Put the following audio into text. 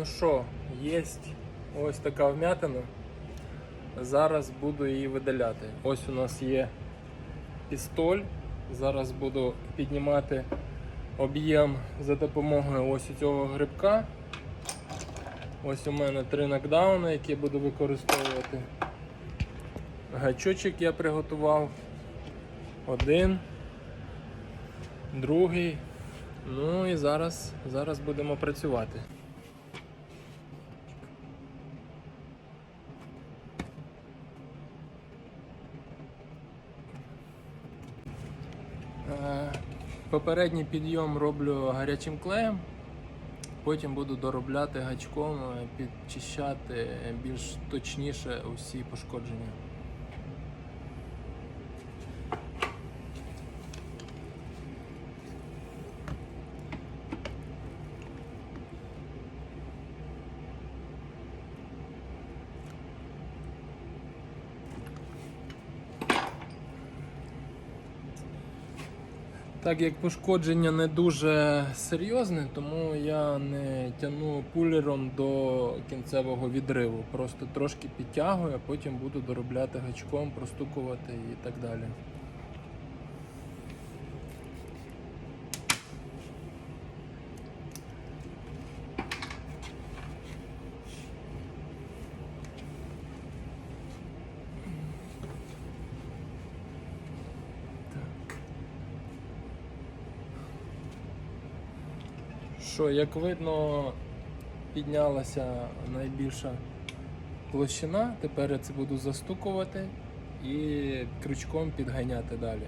Ну що, є ось така вмятина. Зараз буду її видаляти. Ось у нас є пістоль. Зараз буду піднімати об'єм за допомогою ось цього грибка. Ось у мене три нокдауни, які буду використовувати. Гачочок я приготував. Один, другий. Ну і зараз, зараз будемо працювати. Попередній підйом роблю гарячим клеєм, потім буду доробляти гачком, підчищати більш точніше усі пошкодження. Так як пошкодження не дуже серйозне, тому я не тяну пулером до кінцевого відриву. Просто трошки підтягую, а потім буду доробляти гачком, простукувати і так далі. Що, як видно, піднялася найбільша площина. Тепер я це буду застукувати і крючком підганяти далі.